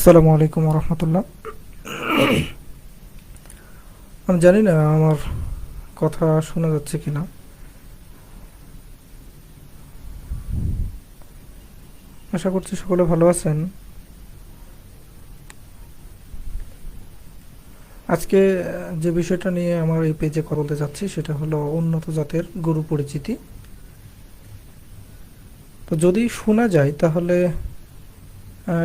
আসসালামু আলাইকুম রহমতুল্লাহ। আমি জানি না আমার কথা শোনা যাচ্ছে কিনা। আশা করছি সকলে ভালো আছেন। আজকে যে বিষয়টা নিয়ে আমার এই পেজে কথা বলতে চাচ্ছি সেটা হলো উন্নত জাতের গরু পরিচিতি। তো যদি শোনা যায় তাহলে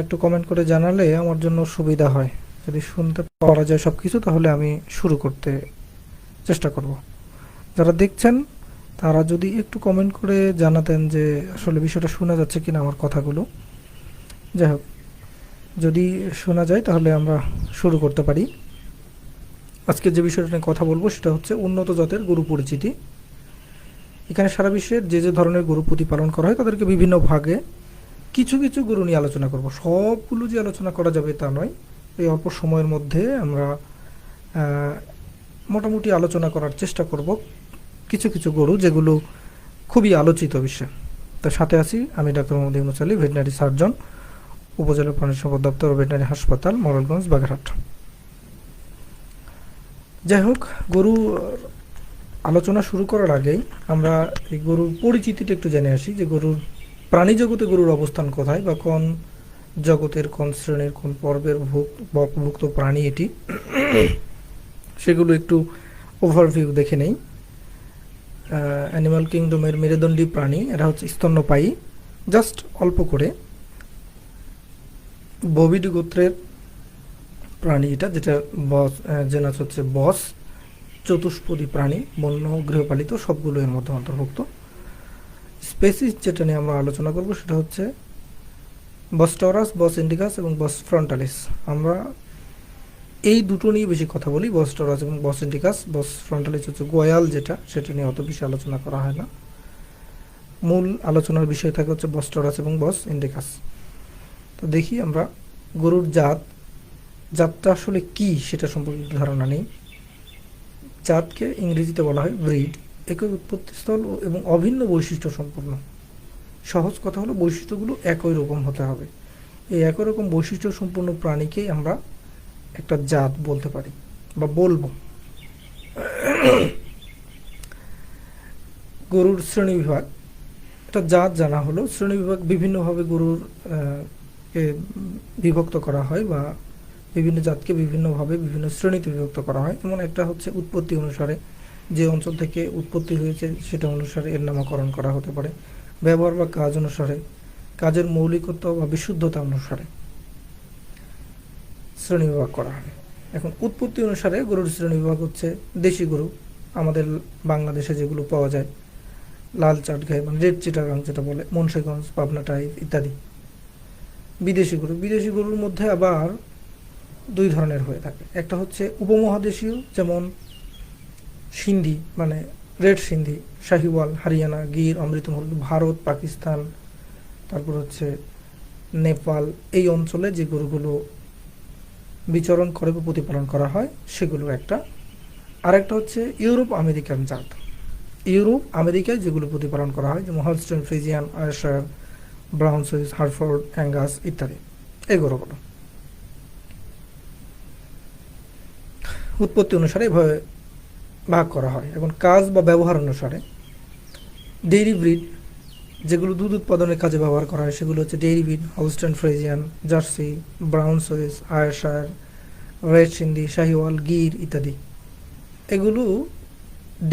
একটু কমেন্ট করে জানালে আমার জন্য সুবিধা হয়। যদি শুনতে পাওয়া যায় সব কিছু তাহলে আমি শুরু করতে চেষ্টা করব। যারা দেখছেন, তারা যদি একটু কমেন্ট করে জানাতেন যে আসলে বিষয়টা শোনা যাচ্ছে কিনা আমার কথাগুলো। যাই হোক, যদি শোনা যায়, তাহলে আমরা শুরু করতে পারি। আজকে যে বিষয়টা নিয়ে কথা বলব, সেটা হচ্ছে উন্নত জাতের গরু পরিচিতি। এখানে সারা বিশ্বের যে যে ধরনের গরু প্রতিপালন করা হয়, তাদেরকে বিভিন্ন ভাগে কিছু কিছু গরু নিয়ে আলোচনা করব। সবগুলো যে আলোচনা করা যাবে তা নয়। এই অল্প সময়ের মধ্যে আমরা মোটামুটি আলোচনা করার চেষ্টা করব কিছু কিছু গরু যেগুলো খুবই আলোচিত বিষয়। তার সাথে আছি আমি doctor Mohammad Yunus Ali veterinary surgeon, উপজেলা প্রাণী সম্পদ দপ্তর ভেটেনারি হাসপাতাল, মোরালগঞ্জ, বাগেরহাট। যাই হোক, গরু আলোচনা শুরু করার আগেই আমরা এই গরুর পরিচিতিটা একটু জেনে আসি যে গরুর প্রাণী জগতে গরুর অবস্থান কোথায় বা কোন জগতের, কোন শ্রেণির, কোন পর্বের ভুক্ত প্রাণী এটি? সেগুলো একটু ওভারভিউ দেখে নেই। অ্যানিমাল কিংডমের মেরুদণ্ডী প্রাণী, এরা হচ্ছে স্তন্যপায়ী। জাস্ট অল্প করে। ববিড গোত্রের প্রাণী এটা, যেটা বস জেনাস হচ্ছে বস। চতুষ্পদী প্রাণী, বন্য, গৃহপালিত, সবগুলো এর মধ্যে অন্তর্ভুক্ত। স্পেসিস যেটা নিয়ে আমরা আলোচনা করব সেটা হচ্ছে বস্টরাস বস ইন্ডিকাস এবং বস ফ্রন্টালিস। আমরা এই দুটো নিয়ে বেশি কথা বলি বস্টরাস এবং বস ইন্ডিকাস। বস ফ্রন্টালিস হচ্ছে গোয়াল যেটা, সেটা নিয়ে অত বেশি আলোচনা করা হয় না। মূল আলোচনার বিষয় থাকে হচ্ছে বস্টরাস এবং বস ইন্ডিকাস। তো দেখি আমরা গরুর জাত, জাতটা আসলে কি সেটা সম্পর্কে ধারণা নেই। জাতকে ইংরেজিতে বলা হয় ব্রিড। একই উৎপত্তিস্থল এবং অভিন্ন বৈশিষ্ট্য সম্পন্ন। সহজ কথা হলো বৈশিষ্ট্যগুলো একই রকম হতে হবে। এই একই রকম বৈশিষ্ট্য সম্পন্ন প্রাণীকেই আমরা একটা জাত বলতে পারি বা বলব। গরুর শ্রেণি বিভাগ, একটা জাত জানা হলো। শ্রেণি বিভাগ বিভিন্নভাবে গরুর বিভক্ত করা হয় বা বিভিন্ন জাতকে বিভিন্নভাবে বিভিন্ন শ্রেণীতে বিভক্ত করা হয়। যেমন একটা হচ্ছে উৎপত্তি অনুসারে যে অঞ্চল থেকে উৎপত্তি হয়েছে সেটা অনুসারে এর নামকরণ করা হতে পারে। ব্যবহার বা কাজ অনুসারে, কাজের মৌলিকত্ব বা বিশুদ্ধতা অনুসারে শ্রেণীবিভাগ করা হয়। এখন উৎপত্তি অনুসারে গরুর শ্রেণীবিভাগ হচ্ছে দেশি গরু। আমাদের বাংলাদেশে যেগুলো পাওয়া যায়, লাল চাটগাই মানে রেড চিটাগাং যেটা বলে, মুন্সিগঞ্জ, পাবনা টাইপ ইত্যাদি। বিদেশি গরু, বিদেশি গরুর মধ্যে আবার দুই ধরনের হয়ে থাকে। একটা হচ্ছে উপমহাদেশীয়, যেমন সিন্ধি মানে রেড সিন্ধি, শাহিওয়াল, হরিয়ানা, গির, অমৃতমহল, ভারত, পাকিস্তান, তারপর হচ্ছে নেপাল, এই অঞ্চলে যে গরুগুলো বিচরণ করে বা প্রতিপালন করা হয় সেগুলো একটা। আরেকটা হচ্ছে ইউরোপ আমেরিকান জাত। ইউরোপ আমেরিকায় যেগুলো প্রতিপালন করা হয়, যেমন Holstein, Friesian, Ayrshire, brown Swiss Hereford Angus ইত্যাদি, এই গরুগুলো। উৎপত্তি অনুসারে এভাবে ভাগ করা হয় এখন কাজ বা ব্যবহার অনুসারে ডেইরি ব্রিড যেগুলো দুধ উৎপাদনের কাজে ব্যবহার করা হয়, সেগুলো হচ্ছে dairy breed Holstein Friesian Jersey brown Swiss Ayrshire red Sindhi Sahiwal Gir ইত্যাদি। এগুলো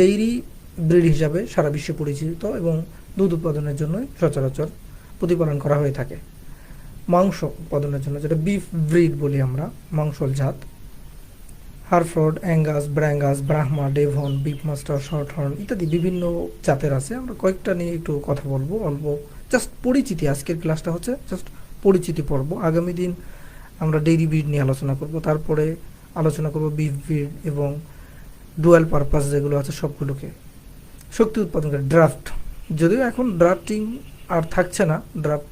ডেইরি ব্রিড হিসাবে সারা বিশ্বে পরিচিত এবং দুধ উৎপাদনের জন্য সচরাচর প্রতিপালন করা হয়ে থাকে। মাংস উৎপাদনের জন্য, যেটা বিফ ব্রিড বলি আমরা, মাংসল জাত। Hereford, Angus, Brangus, Brahma, Devon Beefmaster Shorthorn ইত্যাদি বিভিন্ন জাতের আছে। আমরা কয়েকটা নিয়ে একটু কথা বলব, অল্প। জাস্ট পরিচিতি, আজকের ক্লাসটা হচ্ছে জাস্ট পরিচিতি পর্ব। আগামী দিন আমরা ডেইরি ব্রিড নিয়ে আলোচনা করব। তারপরে আলোচনা করব বিফ ব্রিড এবং ডুয়াল পারপাস যেগুলো আছে সবগুলোকে। শক্তি উৎপাদন করে ড্রাফট যদিও এখন ড্রাফটিং আর থাকছে না। ড্রাফট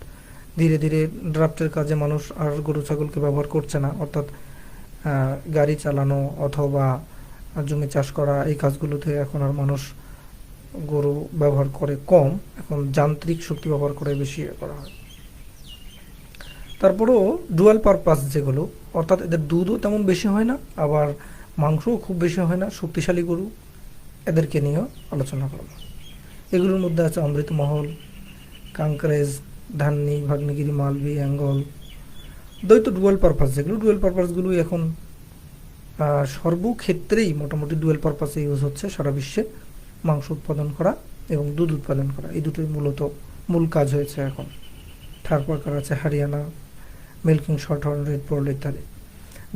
ধীরে ধীরে ড্রাফটের কাজে মানুষ আর গরু, ছাগলকে ব্যবহার করছে না। অর্থাৎ গাড়ি চালানো অথবা জমি চাষ করা, এই কাজগুলোতে এখন আর মানুষ গরু ব্যবহার করে কম। এখন যান্ত্রিক শক্তি ব্যবহার করে বেশি ইয়ে করা হয়। তারপরেও ডুয়াল পারপাস যেগুলো, অর্থাৎ এদের দুধও তেমন বেশি হয় না, আবার মাংসও খুব বেশি হয় না, শক্তিশালী গরু এদেরকে নিয়েও আলোচনা করব এগুলোর মধ্যে আছে অমৃতমহল কাঙ্করেজ ধান্নি, ভাগ্নিগিরি মালবি অ্যাঙ্গল দ্বৈত ডুয়েল পারপাস যেগুলো ডুয়েল পারপাসগুলো এখন সর্বক্ষেত্রেই মোটামুটি ডুয়েল পারপাসে ইউজ হচ্ছে সারা বিশ্বে, মাংস উৎপাদন করা এবং দুধ উৎপাদন করা। এই দুটোই মূলত মূল কাজ হয়েছে এখন। তারপর আছে Haryana milking Shorthorn red poll ইত্যাদি।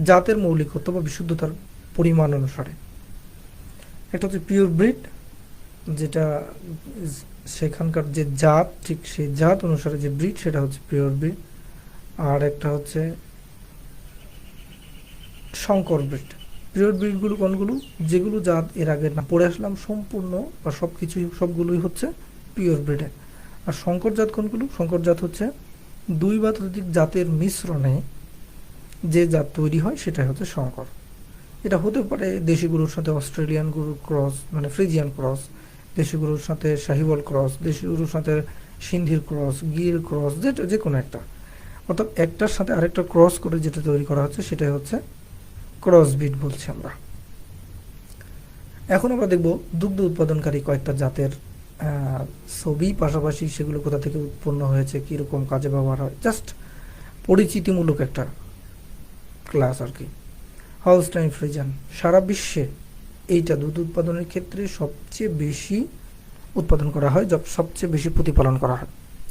জাতের মৌলিকত্ব বা বিশুদ্ধতার পরিমাণ অনুসারে। একটা হচ্ছে পিওর ব্রিড যেটা সেখানকার যে জাত, ঠিক সেই জাত অনুসারে যে ব্রিড সেটা হচ্ছে পিওর ব্রিড আর একটা হচ্ছে শঙ্কর ব্রিড। পিওর ব্রিডগুলো কোনগুলো? যেগুলো জাত এর আগে না পড়ে আসলাম সম্পূর্ণ বা সব কিছুই সবগুলোই হচ্ছে পিওর ব্রিডের। আর শঙ্কর জাত কোনগুলো? শঙ্কর জাত হচ্ছে দুই বা ততোধিক জাতের মিশ্রণে যে জাত তৈরি হয় সেটাই হচ্ছে শঙ্কর। এটা হতে পারে দেশি গরুর সাথে অস্ট্রেলিয়ান গরুর ক্রস মানে ফ্রিজিয়ান ক্রস দেশি গরুর সাথে শাহিওয়াল ক্রস দেশি গরুর সাথে সিন্ধির ক্রস, গির ক্রস, যেটা যে কোনো একটা। অর্থাৎ একটার সাথে আরেকটা ক্রস করে যেটা তৈরি করা হচ্ছে, সেটাই হচ্ছে ক্রস বিট বলছি আমরা। এখন আমরা দেখব দুগ্ধ উৎপাদনকারী কয়েকটা জাতের ছবি, পাশাপাশি সেগুলো কোথা থেকে উৎপন্ন হয়েছে, কীরকম কাজে ব্যবহার হয়। জাস্ট পরিচিতিমূলক একটা ক্লাস আর কি। হলস্টাইন ফ্রিজান সারা বিশ্বে এইটা দুধ উৎপাদনের ক্ষেত্রে সবচেয়ে বেশি উৎপাদন করা হয় সবচেয়ে বেশি প্রতিপালন করা হয়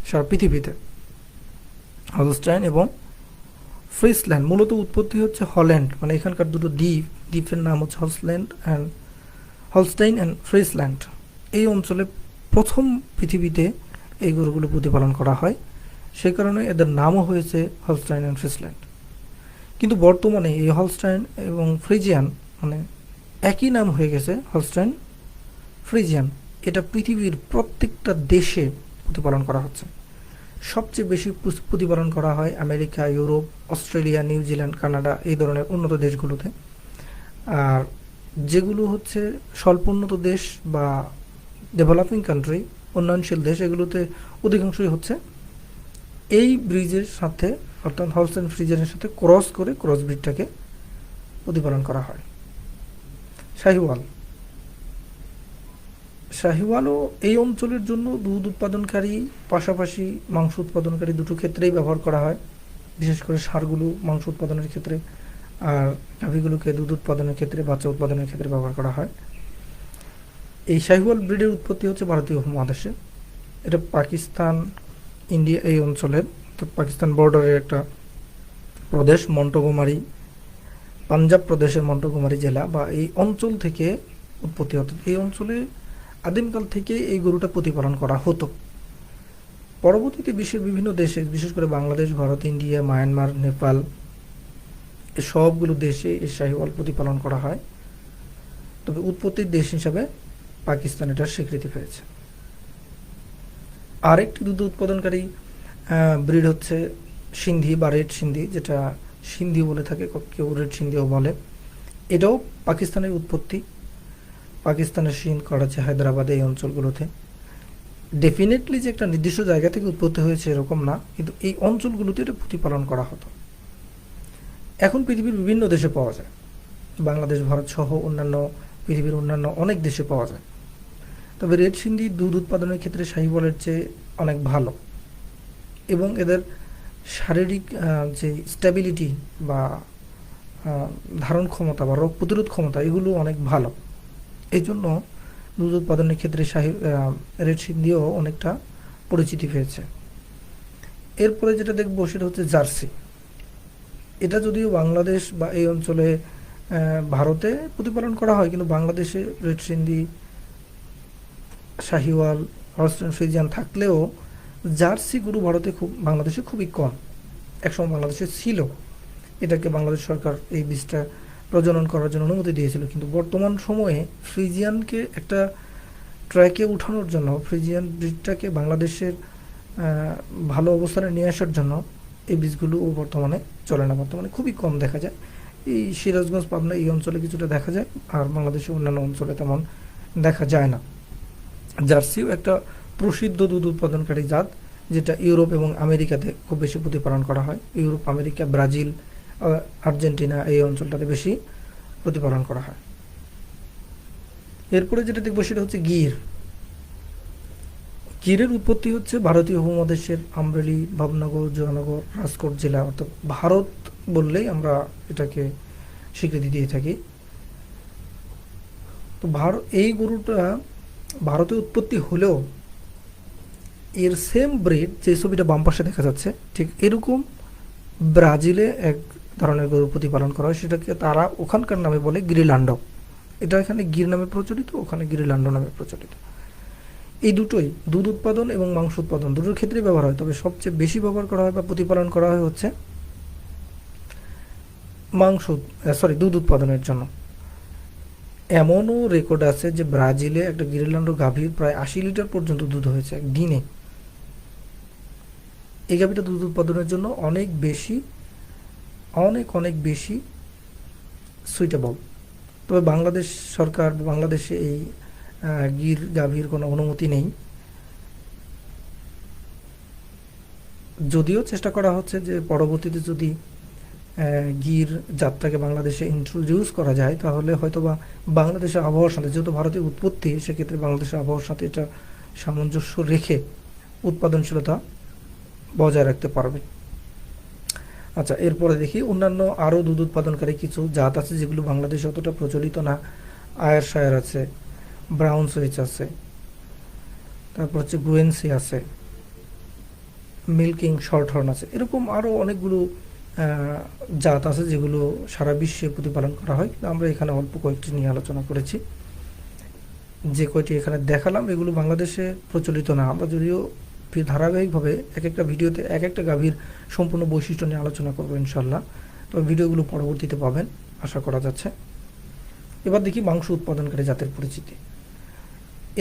সারা পৃথিবীতে। হলস্টাইন এবং ফ্রিসল্যান্ড। মূলত উৎপত্তি হচ্ছে হল্যান্ড মানে এখানকার দুটো দ্বীপ। দ্বীপের নাম হচ্ছে হলসল্যান্ড অ্যান্ড হলস্টাইন অ্যান্ড ফ্রিসল্যান্ড। এই অঞ্চলে প্রথম পৃথিবীতে এই গরুগুলো প্রতিপালন করা হয়। সেই কারণে এদের নামও হয়েছে হলস্টাইন অ্যান্ড ফ্রিসল্যান্ড। কিন্তু বর্তমানে এই হলস্টাইন এবং ফ্রিজিয়ান মানে একই নাম হয়ে গেছে হলস্টাইন ফ্রিজিয়ান। এটা পৃথিবীর প্রত্যেকটা দেশে প্রতিপালন করা হচ্ছে। সবচেয়ে বেশি প্রতিপালন করা হয় America, Europe, Australia New Zealand Canada এই ধরনের উন্নত দেশগুলোতে। আর যেগুলো হচ্ছে স্বল্পোন্নত দেশ বা ডেভেলপিং কান্ট্রি উন্নয়নশীল দেশ, এগুলোতে অধিকাংশই হচ্ছে এই ব্রিজের সাথে, অর্থাৎ হলস্টেন ফ্রিজের সাথে ক্রস করে ক্রস ব্রিডটাকে প্রতিপালন করা হয়। শাহিওয়াল। শাহিওয়ালও এই অঞ্চলের জন্য দুধ উৎপাদনকারী, পাশাপাশি মাংস উৎপাদনকারী দুটো ক্ষেত্রেই ব্যবহার করা হয়। বিশেষ করে সারগুলো মাংস উৎপাদনের ক্ষেত্রে আর গাভীগুলোকে দুধ উৎপাদনের ক্ষেত্রে, বাচ্চা উৎপাদনের ক্ষেত্রে ব্যবহার করা হয়। এই শাহিওয়াল ব্রিডের উৎপত্তি হচ্ছে ভারতীয় উপমহাদেশে। এটা পাকিস্তান, ইন্ডিয়া এই অঞ্চলের তো পাকিস্তান বর্ডারের একটা প্রদেশ, মন্টগোমারি, পাঞ্জাব প্রদেশের মন্টগোমারি জেলা বা এই অঞ্চল থেকে উৎপত্তি হতো এই অঞ্চলে আদিমকাল থেকে এই গরুটা প্রতিপালন করা হতো। পরবর্তীতে বিশ্বের বিভিন্ন দেশে, বিশেষ করে বাংলাদেশ, ভারত, ইন্ডিয়া, মায়ানমার, নেপাল সবগুলো দেশে এই শাহিওয়াল প্রতিপালন করা হয়। তবে উৎপত্তির দেশ হিসাবে পাকিস্তান এটার স্বীকৃতি পেয়েছে। আরেকটি দুধ উৎপাদনকারী ব্রিড হচ্ছে সিন্ধি বা রেড সিন্ধি, যেটা সিন্ধি বলে থাকে, কেউ রেড সিন্ধিও বলে। এটাও পাকিস্তানের উৎপত্তি। পাকিস্তানের সিন্ধ করাচি হায়দ্রাবাদ এই অঞ্চলগুলোতে। ডেফিনেটলি যে একটা নির্দিষ্ট জায়গা থেকে উৎপত্তি হয়েছে এরকম না, কিন্তু এই অঞ্চলগুলোতে এটা প্রতিপালন করা হতো। এখন পৃথিবীর বিভিন্ন দেশে পাওয়া যায়। বাংলাদেশ, ভারত সহ অন্যান্য, পৃথিবীর অন্যান্য অনেক দেশে পাওয়া যায়। তবে রেড সিন্ধি দুধ উৎপাদনের ক্ষেত্রে শাহিওয়ালের চেয়ে অনেক ভালো। এবং এদের শারীরিক যে স্ট্যাবিলিটি বা ধারণ ক্ষমতা বা রোগ প্রতিরোধ ক্ষমতা, এগুলো অনেক ভালো। এই জন্য দুধ উৎপাদনের ক্ষেত্রে শাহি রেড সিন্ধিও অনেকটা পরিচিতি পেয়েছে। এরপরে যেটা দেখব সেটা হচ্ছে জার্সি। এটা যদিও বাংলাদেশ বা এই অঞ্চলে ভারতে প্রতিপালন করা হয়, কিন্তু বাংলাদেশে red Sindhi, Sahiwal, Holstein, Friesian থাকলেও জার্সি গরু ভারতে খুব, বাংলাদেশে খুবই কম। একসময় বাংলাদেশে ছিল। এটাকে বাংলাদেশ সরকার এই বীজটা প্রজনন করার জন্য অনুমতি দিয়েছিল। কিন্তু বর্তমান সময়ে ফ্রিজিয়ানকে একটা ট্র্যাকে উঠানোর জন্য, ফ্রিজিয়ান ব্রিডটাকে বাংলাদেশের ভালো অবস্থানে নিয়ে আসার জন্য এই বীজগুলো বর্তমানে চলে না। বর্তমানে খুবই কম দেখা যায়। এই সিরাজগঞ্জ, পাবনা এই অঞ্চলে কিছুটা দেখা যায়, আর বাংলাদেশের অন্যান্য অঞ্চলে তেমন দেখা যায় না। জার্সিও একটা প্রসিদ্ধ দুধ উৎপাদনকারী জাত, যেটা ইউরোপ এবং আমেরিকাতে খুব বেশি প্রতিপালন করা হয়। ইউরোপ, আমেরিকা, ব্রাজিল আর্জেন্টিনা এই অঞ্চলটাতে বেশি প্রতিপালন করা হয়। এরপরে যেটা দেখব সেটা হচ্ছে গির। গিরের উৎপত্তি হচ্ছে ভারতীয় উপমহাদেশের আমরেলি, ভাবনগর, জয়নগর, রাজকোট জেলা, অর্থাৎ ভারত বললেই আমরা এটাকে স্বীকৃতি দিয়ে থাকি। তো ভারত এই গরুটা ভারতে উৎপত্তি হলেও এর সেম ব্রিড যে ছবিটা বাম পাশে দেখা যাচ্ছে, ঠিক এরকম ব্রাজিলে এক ধরনের গরু প্রতিপালন করা হয়, সেটাকে তারা ওখানকার নামে বলে গিরিলান্ড এটা এখানে গির নামে প্রচলিত, ওখানে গিরিলান্ড নামে প্রচলিত। এই দুটোই, দুধ উৎপাদন এবং মাংস উৎপাদন, দুটোর ক্ষেত্রেই ব্যবহার হয়। তবে সবচেয়ে বেশি ব্যবহার করা হয় বা প্রতিপালন করা হয় হচ্ছে মাংস সরি দুধ উৎপাদনের জন্য। এমনও রেকর্ড আছে যে ব্রাজিলে একটা গিরিলান্ড গাভীর প্রায় আশি লিটার পর্যন্ত দুধ হয়েছে একদিনে। এই গাভীটা দুধ উৎপাদনের জন্য অনেক বেশি অনেক অনেক বেশি সুইটেবল তবে বাংলাদেশ সরকার বাংলাদেশে এই গির গাভীর কোনো অনুমতি নেই। যদিও চেষ্টা করা হচ্ছে যে পরবর্তীতে যদি গির জাতটাকে বাংলাদেশে ইন্ট্রোডিউস করা যায়, তাহলে হয়তোবা বাংলাদেশের আবহাওয়ার সাথে, যেহেতু ভারতের উৎপত্তি, সেক্ষেত্রে বাংলাদেশের আবহাওয়ার সাথে এটা সামঞ্জস্য রেখে উৎপাদনশীলতা বজায় রাখতে পারবে। আচ্ছা এরপরে দেখি, অন্যান্য আরও দুধ উৎপাদনকারী কিছু জাত আছে যেগুলো বাংলাদেশে অতটা প্রচলিত না। আয়ার শায়ার আছে, ব্রাউন সুইচ আছে, তারপর হচ্ছে গুয়েন্সি আছে, মিল্কিং শর্ট হর্ন আছে, এরকম আরও অনেকগুলো জাত আছে যেগুলো সারা বিশ্বে প্রতিপালন করা হয়। কিন্তু আমরা এখানে অল্প কয়েকটি নিয়ে আলোচনা করেছি। যে কয়টি এখানে দেখালাম, এগুলো বাংলাদেশে প্রচলিত না। আমরা যদিও ধারাবাহিকভাবে এক একটা ভিডিওতে এক একটা গাভীর সম্পূর্ণ বৈশিষ্ট্য নিয়ে আলোচনা করব ইনশাল্লাহ তবে ভিডিওগুলো পরবর্তীতে পাবেন, আশা করা যাচ্ছে। এবার দেখি মাংস উৎপাদনকারী জাতের পরিচিতি।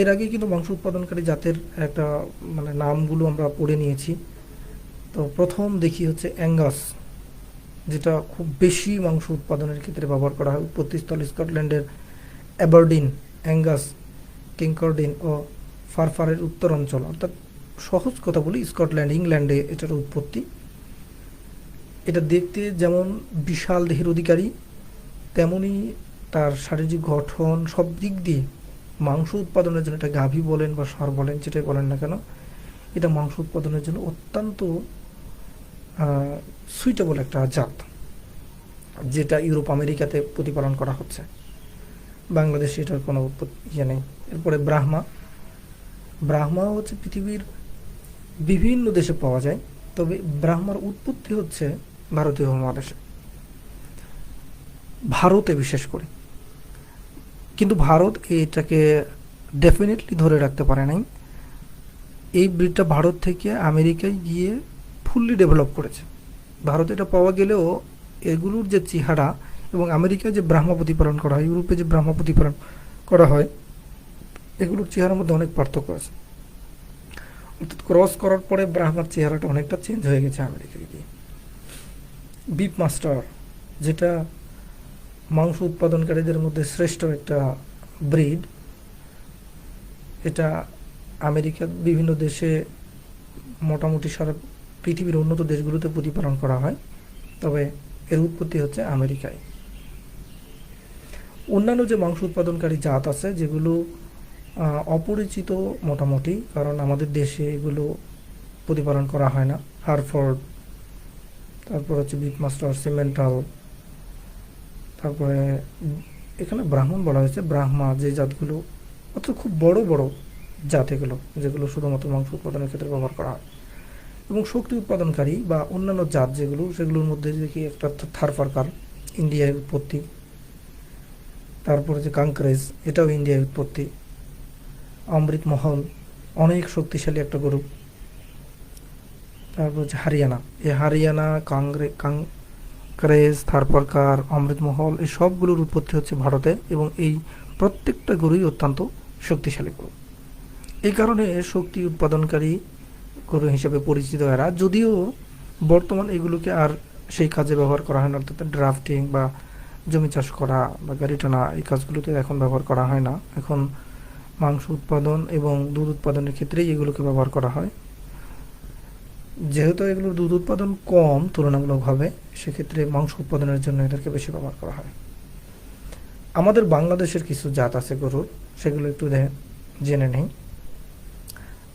এর আগে কিন্তু মাংস উৎপাদনকারী জাতের একটা মানে নামগুলো আমরা পড়ে নিয়েছি। তো প্রথম দেখি হচ্ছে অ্যাঙ্গাস, যেটা খুব বেশি মাংস উৎপাদনের ক্ষেত্রে ব্যবহার করা হয়। উৎপত্তিস্থল স্কটল্যান্ডের অ্যাবারডিন, অ্যাঙ্গাস, কিংকর্ডিন ও ফারফারের উত্তর অঞ্চল অর্থাৎ সহজ কথা বলি, স্কটল্যান্ড, ইংল্যান্ডে এটার উৎপত্তি। এটা দেখতে যেমন বিশাল দেহের অধিকারী, তেমনি তার শারীরিক গঠন, সব দিক দিয়ে মাংস উৎপাদনের জন্য, এটা গাভী বলেন বা সার বলেন, যেটাই বলেন না কেন, এটা মাংস উৎপাদনের জন্য অত্যন্ত সুইটেবল একটা জাত, যেটা ইউরোপ, আমেরিকাতে প্রতিপালন করা হচ্ছে। বাংলাদেশে এটার কোনো ইয়ে নেই। এরপরে ব্রাহ্মা। ব্রাহ্মা হচ্ছে পৃথিবীর বিভিন্ন দেশে পাওয়া যায়, তবে ব্রাহ্মার উৎপত্তি হচ্ছে ভারতীয় উপমহাদেশে ভারতে বিশেষ করে। কিন্তু ভারত এটাকে ডেফিনেটলি ধরে রাখতে পারে নাই। এই ব্রিডটা ভারত থেকে আমেরিকায় গিয়ে ফুললি ডেভেলপ করেছে। ভারতে এটা পাওয়া গেলেও এগুলোর যে চেহারা এবং আমেরিকায় যে ব্রাহ্মা প্রতিপালন করা হয়, ইউরোপে যে ব্রাহ্মা প্রতিপালন করা হয়, এগুলোর চেহারার মধ্যে অনেক পার্থক্য আছে। ক্রস করার পরে ব্রাহ্মার চেহারাটা অনেকটা চেঞ্জ হয়ে গেছে আমেরিকায় গিয়ে বিপ মাস্টার যেটা মাংস উৎপাদনকারীদের মধ্যে শ্রেষ্ঠ একটা ব্রিড এটা আমেরিকার বিভিন্ন দেশে মোটামুটি সারা পৃথিবীর উন্নত দেশগুলোতে প্রতিপালন করা হয়, তবে এর উৎপত্তি হচ্ছে আমেরিকায়। অন্যান্য যে মাংস উৎপাদনকারী জাত আছে, যেগুলো অপরিচিত মোটামুটি, কারণ আমাদের দেশে এগুলো প্রতিপালন করা হয় না। হারফোর্ড, তারপর হচ্ছে বিগ মাস্টার সিমেন্টাল, তারপরে এখানে ব্রাহ্মণ বলা হয়েছে, ব্রাহ্মা যে জাতগুলো, অর্থাৎ খুব বড় বড় জাত এগুলো, যেগুলো শুধুমাত্র মাংস উৎপাদনের ক্ষেত্রে ব্যবহার করা হয়। এবং শক্তি উৎপাদনকারী বা অন্যান্য জাত যেগুলো, সেগুলোর মধ্যে দেখি একটা থারফারকার ইন্ডিয়ায় উৎপত্তি, তারপরে যে কাঙ্করেজ এটাও ইন্ডিয়ায় উৎপত্তি। অমৃত মহল, অনেক শক্তিশালী একটা গরু তারপর হচ্ছে হারিয়ানা। এই হারিয়ানা কাংগ্রে কাংক্রেজ থারপারকার অমৃতমহল এই সবগুলোর উৎপত্তি হচ্ছে ভারতে এবং এই প্রত্যেকটা গরুই অত্যন্ত শক্তিশালী গরু এই কারণে শক্তি উৎপাদনকারী গরু হিসেবে পরিচিত এরা। যদিও বর্তমান এগুলোকে আর সেই কাজে ব্যবহার করা হয় না, অর্থাৎ ড্রাফটিং বা জমি চাষ করা বা গাড়ি টানা এই কাজগুলোতে এখন ব্যবহার করা হয় না। এখন মাংস উৎপাদন এবং দুধ উৎপাদনের ক্ষেত্রেই এগুলোকে ব্যবহার করা হয়। যেহেতু এগুলোর দুধ উৎপাদন কম তুলনামূলকভাবে সেক্ষেত্রে মাংস উৎপাদনের জন্য এদেরকে বেশি ব্যবহার করা হয়। আমাদের বাংলাদেশের কিছু জাত আছে গরুর, সেগুলো একটু জেনে নেই।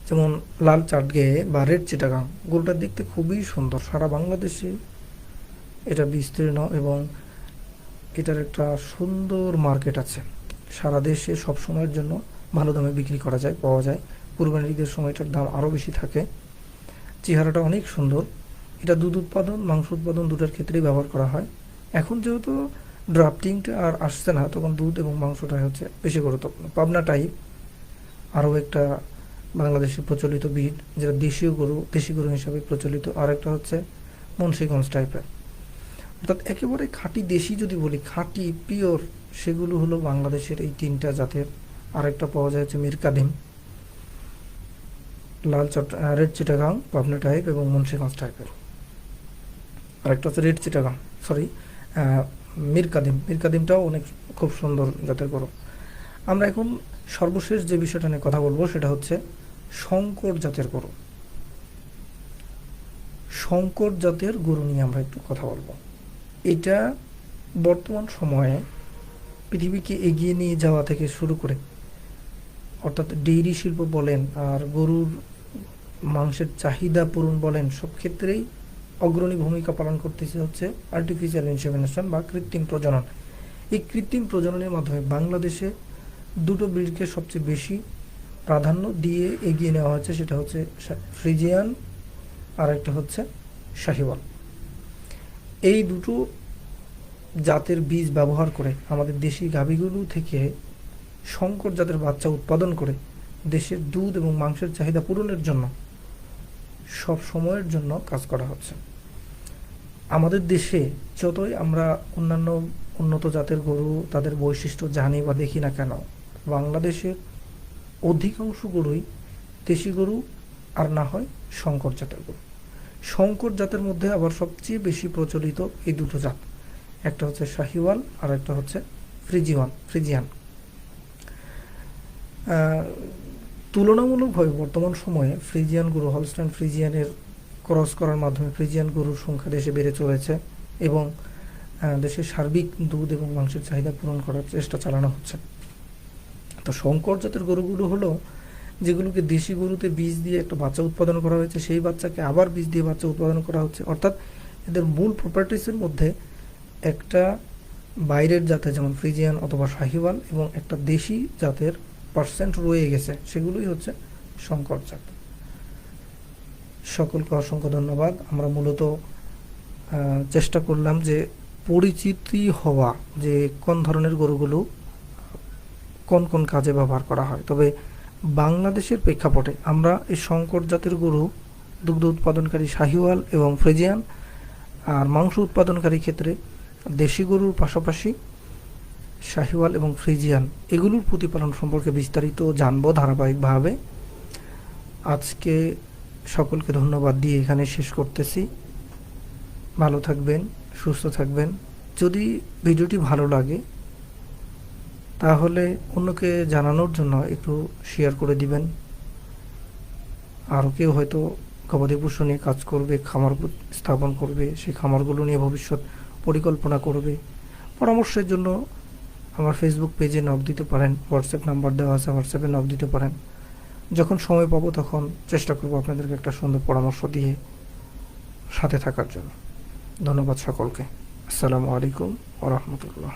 যেমন লাল চাটগে বা রেড চিটাগাং গরুটা দেখতে খুবই সুন্দর। সারা বাংলাদেশে এটা বিস্তীর্ণ এবং এটার একটা সুন্দর মার্কেট আছে। সারা দেশে সব সময়ের জন্য ভালো দামে বিক্রি করা যায়, পাওয়া যায়। কুরবানির ঈদের সময় এটার দাম আরও বেশি থাকে। চেহারাটা অনেক সুন্দর। এটা দুধ উৎপাদন, মাংস উৎপাদন দুটার ক্ষেত্রেই ব্যবহার করা হয়। এখন যেহেতু ড্রাফটিংটা আর আসছে না, তখন দুধ এবং মাংসটাই হচ্ছে বেশি গুরুত্বপূর্ণ। পাবনা টাইপ আরও একটা বাংলাদেশে প্রচলিত বিট, যেটা দেশীয় গরু, দেশি গরু হিসাবে প্রচলিত। আর একটা হচ্ছে মুন্সিগঞ্জ টাইপের অর্থাৎ একেবারে খাঁটি দেশি যদি বলি, খাঁটি পিওর সেগুলো হলো বাংলাদেশের এই তিনটা জাতের আরেকটা পাওয়া যায় হচ্ছে মিরকাদিম লাল চট রেড চিটাগাং, পাবনা টাইপ এবং মুন্সিগঞ্জ টাইপের। আরেকটা হচ্ছে রেড চিটাগাং সরি মিরকাদিম মিরকাদিমটাও অনেক খুব সুন্দর জাতের গরু। আমরা এখন সর্বশেষ যে বিষয়টা নিয়ে কথা বলব সেটা হচ্ছে শঙ্কর জাতের গরু। শঙ্কর জাতের গরু নিয়ে আমরা একটু কথা বলব। এটা বর্তমান সময়ে পৃথিবীকে এগিয়ে নিয়ে যাওয়া থেকে শুরু করে অর্থাৎ ডেইরি শিল্প বলেন আর গরুর মাংসের চাহিদা পূরণ বলেন, সব ক্ষেত্রেই অগ্রণী ভূমিকা পালন করতেছে হচ্ছে আর্টিফিশিয়াল ইনসেমিনেশন বা কৃত্রিম প্রজনন। এই কৃত্রিম প্রজননের মাধ্যমে বাংলাদেশে দুটো ব্রিডকে সবচেয়ে বেশি প্রাধান্য দিয়ে এগিয়ে নেওয়া হচ্ছে সেটা হচ্ছে ফ্রিজিয়ান আর একটা হচ্ছে শাহিওয়াল। এই দুটো জাতের বীজ ব্যবহার করে আমাদের দেশি গাভীগুলো থেকে শঙ্কর জাতের বাচ্চা উৎপাদন করে দেশের দুধ এবং মাংসের চাহিদা পূরণের জন্য সব সময়ের জন্য কাজ করা হচ্ছে। আমাদের দেশে যতই আমরা অন্যান্য উন্নত জাতের গরু, তাদের বৈশিষ্ট্য জানি বা দেখি না কেন, বাংলাদেশের অধিকাংশ গরুই দেশি গরু আর না হয় শঙ্কর জাতের গরু। শঙ্কর জাতের মধ্যে আবার সবচেয়ে বেশি প্রচলিত এই দুটো জাত, একটা হচ্ছে শাহিওয়াল আর একটা হচ্ছে ফ্রিজিওয়ান, ফ্রিজিয়ান। তুলনামূলকভাবে বর্তমান সময়ে ফ্রিজিয়ান গরু, হলস্টাইন ফ্রিজিয়ানের ক্রস করার মাধ্যমে ফ্রিজিয়ান গরুর সংখ্যা দেশে বেড়ে চলেছে এবং দেশের সার্বিক দুধ এবং মাংসের চাহিদা পূরণ করার চেষ্টা চালানো হচ্ছে। তো শঙ্কর জাতের গরুগুলো হলো, যেগুলোকে দেশি গরুতে বীজ দিয়ে একটা বাচ্চা উৎপাদন করা হয়েছে, সেই বাচ্চাকে আবার বীজ দিয়ে বাচ্চা উৎপাদন করা হচ্ছে। অর্থাৎ এদের মূল প্রপার্টিসের মধ্যে একটা বাইরের জাতের, যেমন ফ্রিজিয়ান অথবা শাহিওয়াল, এবং একটা দেশি জাতের পার্সেন্ট রয়ে গেছে, সেগুলোই হচ্ছে শঙ্কর জাত সকলকে অসংখ্য ধন্যবাদ। আমরা মূলত চেষ্টা করলাম যে পরিচিতি হওয়া, যে কোন ধরনের গরুগুলো কোন কোন কাজে ব্যবহার করা হয়। তবে বাংলাদেশের প্রেক্ষাপটে আমরা এই শঙ্কর জাতের গরু, দুগ্ধ উৎপাদনকারী শাহিওয়াল এবং ফ্রেজিয়ান, আর মাংস উৎপাদনকারী ক্ষেত্রে দেশি গরুর পাশাপাশি শাহিওয়াল এবং ফ্রিজিয়ান, এগুলোর প্রতিপালন সম্পর্কে বিস্তারিত জানব ধারাবাহিকভাবে। আজকে সকলকে ধন্যবাদ দিয়ে এখানে শেষ করতেছি। ভালো থাকবেন, সুস্থ থাকবেন। যদি ভিডিওটি ভালো লাগে, তাহলে অন্যকে জানানোর জন্য একটু শেয়ার করে দিবেন। আরও কেউ হয়তো গবাদি পশু নিয়ে কাজ করবে, খামার স্থাপন করবে, সেই খামারগুলো নিয়ে ভবিষ্যৎ পরিকল্পনা করবে। পরামর্শের জন্য আমার ফেসবুক পেজে নক দিতে পারেন হোয়াটসঅ্যাপ নাম্বার দেওয়া আছে হোয়াটসঅ্যাপে নক দিতে পারেন। যখন সময় পাবো তখন চেষ্টা করব আপনাদেরকে একটা সুন্দর পরামর্শ দিয়ে সাথে থাকার জন্য। ধন্যবাদ সকলকে। আসসালামু আলাইকুম ওরহমতুল্লাহ